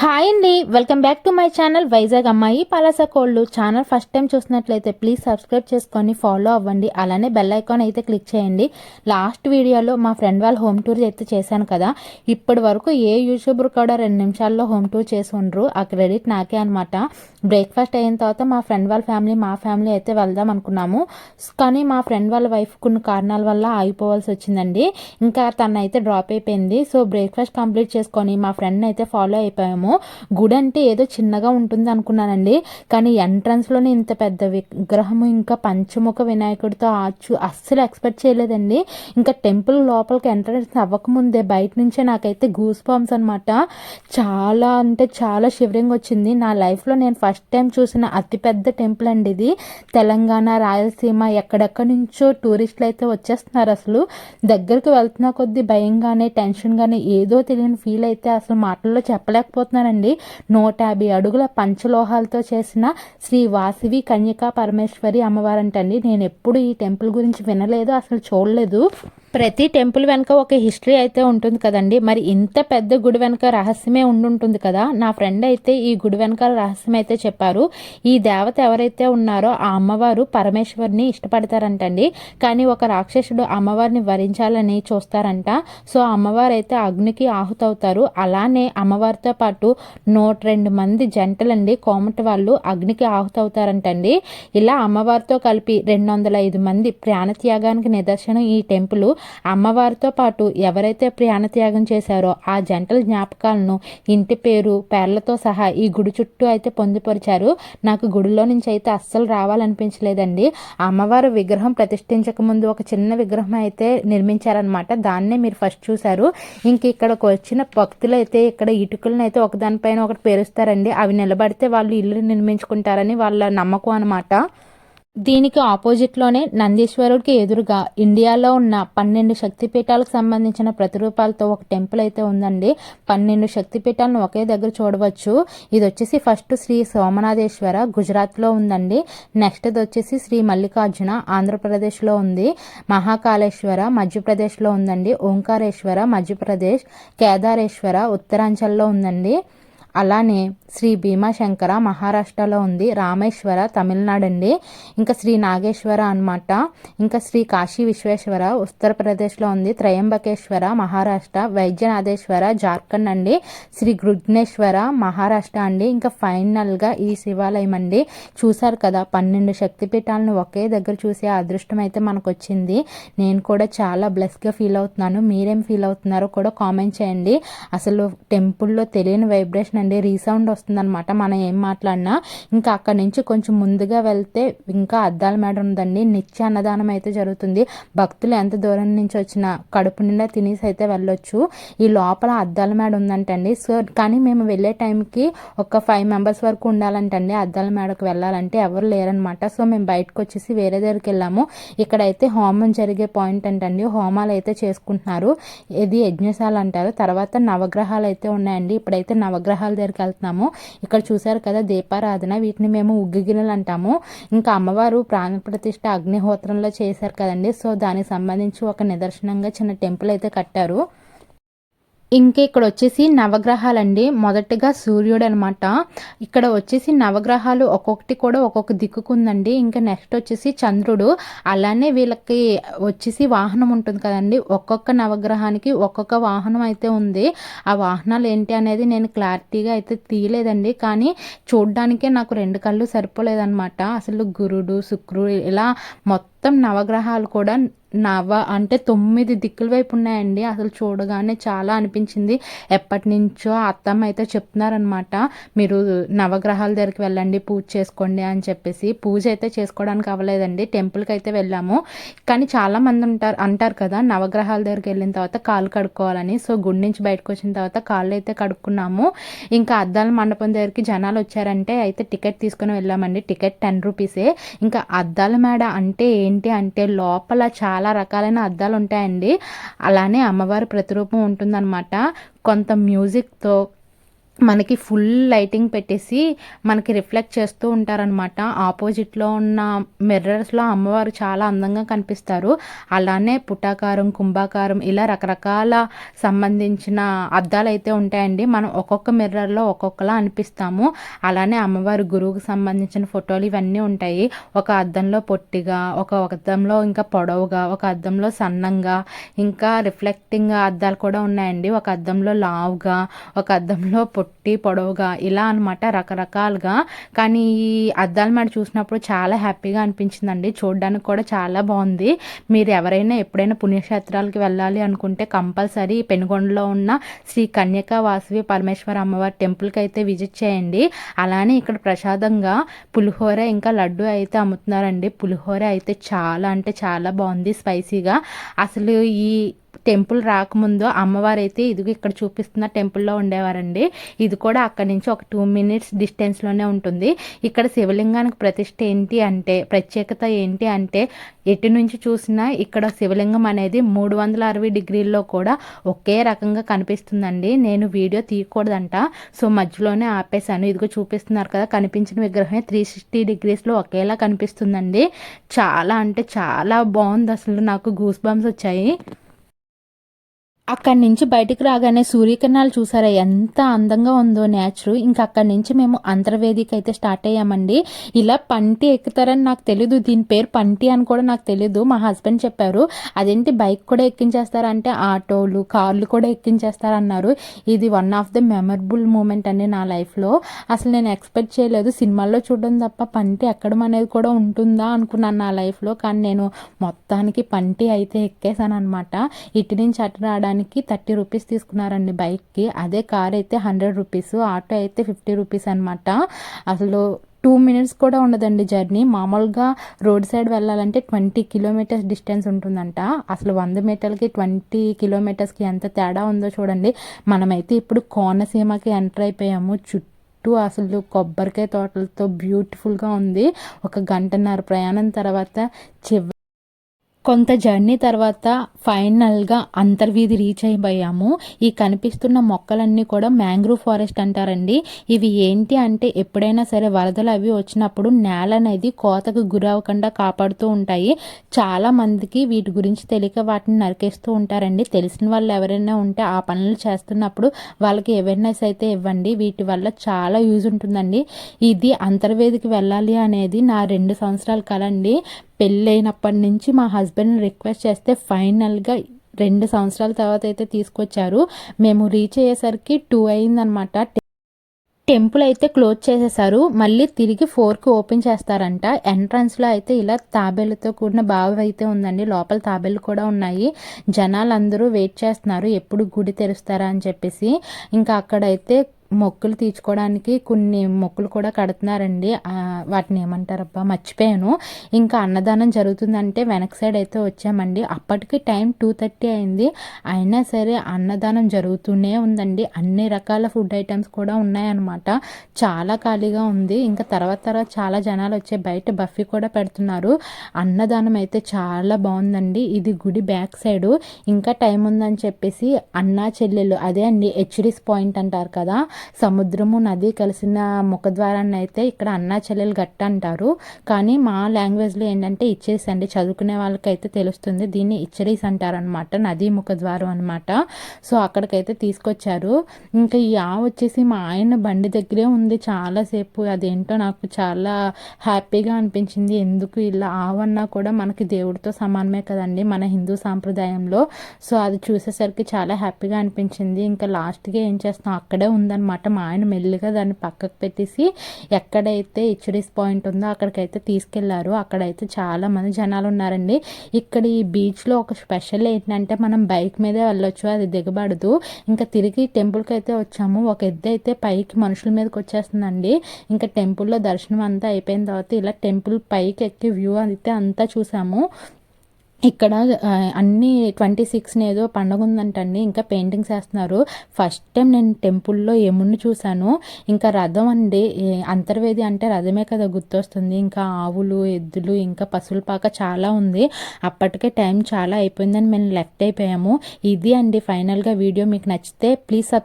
Hi అండి welcome back to my channel Vizag అమ్మాయి పలాస కోళ్ళు ఛానల్ ఫస్ట్ టైం చూసినట్లయితే ప్లీజ్ సబ్స్క్రైబ్ చేసుకొని ఫాలో అవ్వండి. అలానే బెల్ ఐకాన్ అయితే క్లిక్ చేయండి. లాస్ట్ వీడియోలో మా ఫ్రెండ్ వాళ్ళ హోమ్ టూర్ అయితే చేశాను కదా. ఇప్పటి వరకు ఏ యూట్యూబర్ కూడా రెండు నిమిషాల్లో హోమ్ టూర్ చేసి ఉండరు. ఆ క్రెడిట్ నాకే అనమాట బ్రేక్ఫాస్ట్ అయిన తర్వాత మా ఫ్రెండ్ వాళ్ళ ఫ్యామిలీ మా ఫ్యామిలీ అయితే వెళ్దాం అనుకున్నాము. కానీ మా ఫ్రెండ్ వాళ్ళ వైఫ్ కొన్ని కారణాల వల్ల ఆగిపోవాల్సి వచ్చిందండి. ఇంకా తన అయితే డ్రాప్ అయిపోయింది. సో బ్రేక్ఫాస్ట్ కంప్లీట్ చేసుకొని మా ఫ్రెండ్ అయితే ఫాలో అయిపోయాము. గుడి అంటే ఏదో చిన్నగా ఉంటుంది అనుకున్నానండి. కానీ ఎంట్రన్స్లోనే ఇంత పెద్ద విగ్రహము ఇంకా పంచముఖ వినాయకుడితో ఆచు అస్సలు ఎక్స్పెక్ట్ చేయలేదండి. ఇంకా టెంపుల్ లోపలికి ఎంట్రన్స్ అవ్వకముందే బయట నుంచే నాకైతే గూస్ బాంబ్స్ అనమాట చాలా అంటే చాలా షివరింగ్ వచ్చింది. నా లైఫ్లో నేను ఫస్ట్ టైం చూసిన అతిపెద్ద టెంపుల్ అండి ఇది. తెలంగాణ రాయలసీమ ఎక్కడెక్కడి నుంచో టూరిస్టులు అయితే వచ్చేస్తున్నారు అసలు. దగ్గరికి వెళ్తున్న కొద్దీ భయంగానే టెన్షన్గానే ఏదో తెలియని ఫీల్ అయితే అసలు మాటల్లో చెప్పలేకపోతున్నాను. చెప్పలేకపోతున్నానండి నూట యాభై అడుగుల పంచలోహాలతో చేసిన శ్రీ వాసివి కన్యకా పరమేశ్వరి అమ్మవారంటండి. నేను ఎప్పుడు ఈ టెంపుల్ గురించి వినలేదు అసలు చూడలేదు. ప్రతి టెంపుల్ వెనక ఒక హిస్టరీ అయితే ఉంటుంది కదండి. మరి ఇంత పెద్ద గుడి వెనక రహస్యమే ఉండుంటుంది కదా? నా ఫ్రెండ్ అయితే ఈ గుడి వెనకాల రహస్యం అయితే చెప్పారు. ఈ దేవత ఎవరైతే ఉన్నారో ఆ అమ్మవారు పరమేశ్వరిని ఇష్టపడతారంటండి. కానీ ఒక రాక్షసుడు అమ్మవారిని వరించాలని చూస్తారంట. సో అమ్మవారు అయితే అగ్నికి ఆహుతవుతారు. అలానే అమ్మవారితో పాటు నూట రెండు మంది జంటలండి కోమటి వాళ్ళు అగ్నికి ఆహుతవుతారంటండి. ఇలా అమ్మవారితో కలిపి రెండు వందల ఐదు మంది ప్రాణత్యాగానికి నిదర్శనం ఈ టెంపుల్. అమ్మవారితో పాటు ఎవరైతే ప్రాణత్యాగం చేశారో ఆ జంటల జ్ఞాపకాలను ఇంటి పేరు పేర్లతో సహా ఈ గుడి చుట్టూ అయితే పొందుపరిచారు. నాకు గుడిలో నుంచి అయితే అస్సలు రావాలనిపించలేదండి. అమ్మవారు విగ్రహం ప్రతిష్ఠించక ముందు ఒక చిన్న విగ్రహం అయితే నిర్మించారనమాట దాన్నే మీరు ఫస్ట్ చూశారు. ఇంక ఇక్కడికి వచ్చిన భక్తులు అయితే ఇక్కడ ఇటుకలను అయితే ఒకదానిపైన ఒకటి పేరుస్తారండి. అవి నిలబడితే వాళ్ళు ఇల్లు నిర్మించుకుంటారని వాళ్ళ నమ్మకం అనమాట దీనికి ఆపోజిట్లోనే నందీశ్వరుడికి ఎదురుగా ఇండియాలో ఉన్న పన్నెండు శక్తిపీఠాలకు సంబంధించిన ప్రతిరూపాలతో ఒక టెంపుల్ అయితే ఉందండి. పన్నెండు శక్తిపీఠాలను ఒకే దగ్గర చూడవచ్చు. ఇది వచ్చేసి ఫస్ట్ శ్రీ సోమనాథేశ్వర గుజరాత్లో ఉందండి. నెక్స్ట్ ఇది వచ్చేసి శ్రీ మల్లికార్జున ఆంధ్రప్రదేశ్లో ఉంది. మహాకాళేశ్వర మధ్యప్రదేశ్లో ఉందండి. ఓంకారేశ్వర మధ్యప్రదేశ్. కేదారేశ్వర ఉత్తరాంచల్లో ఉందండి. అలానే శ్రీ భీమాశంకర మహారాష్ట్రలో ఉంది రామేశ్వర తమిళనాడు అండి ఇంకా శ్రీ నాగేశ్వర అనమాట ఇంకా శ్రీ కాశీ విశ్వేశ్వర ఉత్తరప్రదేశ్లో ఉంది త్రయంబకేశ్వర మహారాష్ట్ర వైద్యనాథేశ్వర జార్ఖండ్ అండి శ్రీ గృగ్నేశ్వర మహారాష్ట్ర అండి ఇంకా ఫైనల్గా ఈ శివాలయం అండి. చూశారు కదా పన్నెండు శక్తిపీఠాలను ఒకే దగ్గర చూసే అదృష్టం అయితే మనకు వచ్చింది నేను కూడా చాలా బ్లెస్గా ఫీల్ అవుతున్నాను. మీరేం ఫీల్ అవుతున్నారో కూడా కామెంట్ చేయండి. అసలు టెంపుల్లో తెలియని వైబ్రేషన్ అండి రీసౌండ్ వస్తుందన్నమాట. మనం ఏం మాట్లాడినా. ఇంకా అక్కడి నుంచి కొంచెం ముందుగా వెళ్తే ఇంకా అద్దాల మేడ ఉందండి. నిత్య అన్నదానం అయితే జరుగుతుంది. భక్తులు ఎంత దూరం నుంచి వచ్చినా కడుపు నిండా తినేసి అయితే వెళ్ళొచ్చు. ఈ లోపల అద్దాల మేడ ఉందంటండి. సో కానీ మేము వెళ్ళే టైంకి ఒక ఫైవ్ మెంబర్స్ వరకు ఉండాలంటండి. అద్దాల మేడకు వెళ్ళాలంటే ఎవరు లేరనమాట సో మేము బయటకు వచ్చేసి వేరే దగ్గరికి వెళ్ళాము. ఇక్కడైతే హోమం జరిగే పాయింట్ అంటండి. హోమాలు అయితే చేసుకుంటున్నారు. ఇది యజ్ఞశాల అంటారు. తర్వాత నవగ్రహాలు అయితే ఉన్నాయండి. ఇప్పుడైతే నవగ్రహాలు దగ్గరికి వెళ్తున్నాము. ఇక్కడ చూసారు కదా దీపారాధన వీటిని మేము ఉగ్గిగిన్నెలు అంటాము. ఇంకా అమ్మవారు ప్రాణప్రతిష్ఠ అగ్నిహోత్రంలో చేశారు కదండి. సో దానికి సంబంధించి ఒక నిదర్శనంగా చిన్న టెంపుల్ అయితే కట్టారు. ఇంకా ఇక్కడ వచ్చేసి నవగ్రహాలండి. మొదటిగా సూర్యుడు అనమాట ఇక్కడ వచ్చేసి నవగ్రహాలు ఒక్కొక్కటి కూడా ఒక్కొక్క దిక్కుకుందండి. ఇంకా నెక్స్ట్ వచ్చేసి చంద్రుడు. అలానే వీళ్ళకి వచ్చేసి వాహనం ఉంటుంది కదండి. ఒక్కొక్క నవగ్రహానికి ఒక్కొక్క వాహనం అయితే ఉంది. ఆ వాహనాలు ఏంటి అనేది నేను క్లారిటీగా అయితే తీయలేదండి. కానీ చూడ్డానికే నాకు రెండు కళ్ళు సరిపోలేదన్నమాట అసలు గురుడు శుక్రుడు ఇలా మొత్తం నవగ్రహాలు కూడా నవ అంటే తొమ్మిది దిక్కుల వైపు ఉన్నాయండి. అసలు చూడగానే చాలా అనిపించింది. ఎప్పటి నుంచో అత్తమ్మ అయితే చెప్తున్నారనమాట మీరు నవగ్రహాల దగ్గరికి వెళ్ళండి పూజ చేసుకోండి అని చెప్పేసి. పూజ అయితే చేసుకోవడానికి అవ్వలేదండి. టెంపుల్కి అయితే వెళ్ళాము. కానీ చాలామంది ఉంటారు అంటారు కదా నవగ్రహాల దగ్గరికి వెళ్ళిన తర్వాత కాళ్ళు కడుక్కోవాలని. సో గుడి నుంచి బయటకు వచ్చిన తర్వాత కాళ్ళు అయితే కడుక్కున్నాము. ఇంకా అద్దాల మండపం దగ్గరికి జనాలు వచ్చారంటే అయితే టికెట్ తీసుకుని వెళ్ళామండి. టికెట్ టెన్ రూపీసే. ఇంకా అద్దాల మేడ అంటే ఏంటి అంటే లోపల చాలా చాలా రకాలైన అద్దాలు ఉంటాయండి అలానే అమ్మవారి ప్రతిరూపం ఉంటుందన్నమాట. కొంత మ్యూజిక్తో మనకి ఫుల్ లైటింగ్ పెట్టేసి మనకి రిఫ్లెక్ట్ చేస్తూ ఉంటారనమాట ఆపోజిట్లో ఉన్న మిర్రర్స్లో అమ్మవారు చాలా అందంగా కనిపిస్తారు. అలానే పుటాకారం కుంభాకారం ఇలా రకరకాల సంబంధించిన అద్దాలు అయితే ఉంటాయండి. మనం ఒక్కొక్క మిర్రర్లో ఒక్కొక్కలా అనిపిస్తాము. అలానే అమ్మవారి గురువుకు సంబంధించిన ఫోటోలు ఇవన్నీ ఉంటాయి. ఒక అద్దంలో పొట్టిగా ఒక అద్దంలో ఇంకా పొడవుగా ఒక అద్దంలో సన్నంగా ఇంకా రిఫ్లెక్టింగ్ అద్దాలు కూడా ఉన్నాయండి. ఒక అద్దంలో లావుగా ఒక అద్దంలో పొట్టి పొడవుగా ఇలా అనమాట రకరకాలుగా. కానీ ఈ అద్దాలు మాట చూసినప్పుడు చాలా హ్యాపీగా అనిపించిందండి. చూడడానికి కూడా చాలా బాగుంది. మీరు ఎవరైనా ఎప్పుడైనా పుణ్యక్షేత్రాలకి వెళ్ళాలి అనుకుంటే కంపల్సరీ పెనుగొండలో ఉన్న శ్రీ కన్యకా వాసవి పరమేశ్వర అమ్మవారి టెంపుల్కి అయితే విజిట్ చేయండి. అలానే ఇక్కడ ప్రసాదంగా పులిహోర ఇంకా లడ్డు అయితే అమ్ముతున్నారండి. పులిహోర అయితే చాలా అంటే చాలా బాగుంది స్పైసీగా. అసలు ఈ టెంపుల్ రాకముందు అమ్మవారు అయితే ఇదిగో ఇక్కడ చూపిస్తున్న టెంపుల్లో ఉండేవారండి. ఇది కూడా అక్కడి నుంచి ఒక టూ మినిట్స్ డిస్టెన్స్లోనే ఉంటుంది. ఇక్కడ శివలింగానికి ప్రతిష్ట ఏంటి అంటే ప్రత్యేకత ఏంటి అంటే ఎటు నుంచి చూసినా ఇక్కడ శివలింగం అనేది మూడు వందల అరవై డిగ్రీల్లో కూడా ఒకే రకంగా కనిపిస్తుందండి. నేను వీడియో తీయకూడదంట. సో మధ్యలోనే ఆపేశాను. ఇదిగో చూపిస్తున్నారు కదా కనిపించిన విగ్రహమే త్రీ సిక్స్టీ డిగ్రీస్లో ఒకేలా కనిపిస్తుందండి. చాలా అంటే చాలా బాగుంది అసలు నాకు గూస్ బంప్స్ వచ్చాయి. అక్కడి నుంచి బయటకు రాగానే సూర్యకిరణాలు చూసారా? ఎంత అందంగా ఉందో నేచర్. ఇంకా అక్కడి నుంచి మేము అంతర్వేదికి అయితే స్టార్ట్ అయ్యామండి. ఇలా పంటి ఎక్కుతారని నాకు తెలీదు. దీని పేరు పంటి అని కూడా నాకు తెలీదు. మా హస్బెండ్ చెప్పారు అదేంటి బైక్ కూడా ఎక్కించేస్తారంటే ఆటోలు కార్లు కూడా ఎక్కించేస్తారన్నారు. ఇది one of the memorable moment అండి నా లైఫ్లో. అసలు నేను ఎక్స్పెక్ట్ చేయలేదు. సినిమాల్లో చూడడం తప్ప పంటి ఎక్కడం అనేది కూడా ఉంటుందా అనుకున్నాను నా లైఫ్లో. కానీ నేను మొత్తానికి పంటి అయితే ఎక్కేసాను అనమాట ఇటు నుంచి అటు రావడానికి దానికి థర్టీ రూపీస్ తీసుకున్నారండి బైక్కి. అదే కార్ అయితే హండ్రెడ్ రూపీస్ ఆటో అయితే ఫిఫ్టీ రూపీస్ అనమాట అసలు టూ మినిట్స్ కూడా ఉండదండి జర్నీ. మామూలుగా రోడ్ సైడ్ వెళ్ళాలంటే ట్వంటీ కిలోమీటర్స్ డిస్టెన్స్ ఉంటుందంట. అసలు వంద మీటర్లకి ట్వంటీ కిలోమీటర్స్కి ఎంత తేడా ఉందో చూడండి. మనమైతే ఇప్పుడు కోనసీమకి ఎంటర్ అయిపోయాము. చుట్టూ అసలు కొబ్బరికాయ తోటలతో బ్యూటిఫుల్గా ఉంది. ఒక గంటన్నర ప్రయాణం తర్వాత చివరి కొంత జర్నీ తర్వాత ఫైనల్గా అంతర్వీధి రీచ్ అయిపోయాము. ఈ కనిపిస్తున్న మొక్కలన్నీ కూడా మ్యాంగ్రూవ్ ఫారెస్ట్ అంటారండి. ఇవి ఏంటి అంటే ఎప్పుడైనా సరే వరదలు అవి వచ్చినప్పుడు నేల అనేది కోతకు గురవకుండా కాపాడుతూ ఉంటాయి. చాలా మందికి వీటి గురించి తెలియక వాటిని నరికేస్తూ ఉంటారండి. తెలిసిన వాళ్ళు ఎవరైనా ఉంటే ఆ పనులు చేస్తున్నప్పుడు వాళ్ళకి అవేర్నెస్ అయితే ఇవ్వండి. వీటి వల్ల చాలా యూజ్ ఉంటుందండి. ఇది అంతర్వేదికి వెళ్ళాలి అనేది నా రెండు సంవత్సరాల కలండి. పెళ్ళైనప్పటి నుంచి మా హస్బెండ్ రిక్వెస్ట్ చేస్తే ఫైనల్గా రెండు సంవత్సరాల తర్వాత అయితే తీసుకొచ్చారు. మేము రీచ్ అయ్యేసరికి టూ అయిందనమాట టెంపుల్ అయితే క్లోజ్ చేసేసారు. మళ్ళీ తిరిగి ఫోర్కి ఓపెన్ చేస్తారంట. ఎంట్రన్స్లో అయితే ఇలా తాబేలతో కూడిన బావి అయితే ఉందండి. లోపల తాబేలు కూడా ఉన్నాయి. జనాలు అందరూ వెయిట్ చేస్తున్నారు. ఎప్పుడు గుడి తెరుస్తారా అని చెప్పేసి. ఇంకా అక్కడైతే మొక్కులు తీర్చుకోవడానికి కొన్ని మొక్కులు కూడా కడుతున్నారండి. వాటిని ఏమంటారబ్బా మర్చిపోయాను. ఇంకా అన్నదానం జరుగుతుందంటే వెనక సైడ్ అయితే వచ్చామండి. అప్పటికి టైం టూ థర్టీ అయింది. అయినా సరే అన్నదానం జరుగుతూనే ఉందండి. అన్ని రకాల ఫుడ్ ఐటమ్స్ కూడా ఉన్నాయన్నమాట. చాలా ఖాళీగా ఉంది. ఇంకా తర్వాత తర్వాత చాలా జనాలు వచ్చే బయట బఫీ కూడా పెడుతున్నారు. అన్నదానం అయితే చాలా బాగుందండి. ఇది గుడి బ్యాక్ సైడ్. ఇంకా టైం ఉందని చెప్పేసి అన్నా చెల్లెలు అదే అండి హెచ్డిస్ పాయింట్ అంటారు కదా. సముద్రము నది కలిసిన ముఖద్వారాన్ని అయితే ఇక్కడ అన్నా చెల్లెలు గట్ట అంటారు. కానీ మా లాంగ్వేజ్లో ఏంటంటే ఇచ్చేసి అండి చదువుకునే వాళ్ళకైతే తెలుస్తుంది. దీన్ని ఇచ్చరీస్ అంటారనమాట నదీ ముఖద్వారం అనమాట సో అక్కడికైతే తీసుకొచ్చారు. ఇంకా ఈ ఆవు వచ్చేసి మా ఆయన బండి దగ్గరే ఉంది చాలాసేపు. అదేంటో నాకు చాలా హ్యాపీగా అనిపించింది. ఎందుకు ఇలా ఆవు అన్నా కూడా మనకి దేవుడితో సమానమే కదండి మన హిందూ సాంప్రదాయంలో. సో అది చూసేసరికి చాలా హ్యాపీగా అనిపించింది. ఇంకా లాస్ట్గా ఏం చేస్తాం? అక్కడే ఉందన్నమాట. అనమాట మా ఆయన మెల్లిగా దాన్ని పక్కకు పెట్టేసి ఎక్కడైతే హెచ్డిస్ పాయింట్ ఉందో అక్కడికైతే తీసుకెళ్ళారు. అక్కడైతే చాలా మంది జనాలు ఉన్నారండి. ఇక్కడ ఈ బీచ్లో ఒక స్పెషల్ ఏంటంటే మనం బైక్ మీదే వెళ్ళొచ్చు అది దిగబడదు. ఇంకా తిరిగి టెంపుల్కి అయితే వచ్చాము. ఒక ఎద్దు అయితే పైకి మనుషుల మీదకి వచ్చేస్తుందండి. ఇంకా టెంపుల్లో దర్శనం అంతా అయిపోయిన తర్వాత ఇలా టెంపుల్ పైకి ఎక్కి వ్యూ అయితే అంతా చూసాము. ఇక్కడ అన్ని ట్వంటీ సిక్స్ని ఏదో పండుగ ఉందంటండి ఇంకా పెయింటింగ్స్ వేస్తున్నారు. ఫస్ట్ టైం నేను టెంపుల్లో ఏముండి చూశాను. ఇంకా రథం అండి అంతర్వేది అంటే రథమే కదా గుర్తొస్తుంది. ఇంకా ఆవులు ఎద్దులు ఇంకా పశువుల పాక చాలా ఉంది. అప్పటికే టైం చాలా అయిపోయిందని మేము లెఫ్ట్ అయిపోయాము. ఇది అండి ఫైనల్గా వీడియో. మీకు నచ్చితే ప్లీజ్ సబ్స్క్రైబ్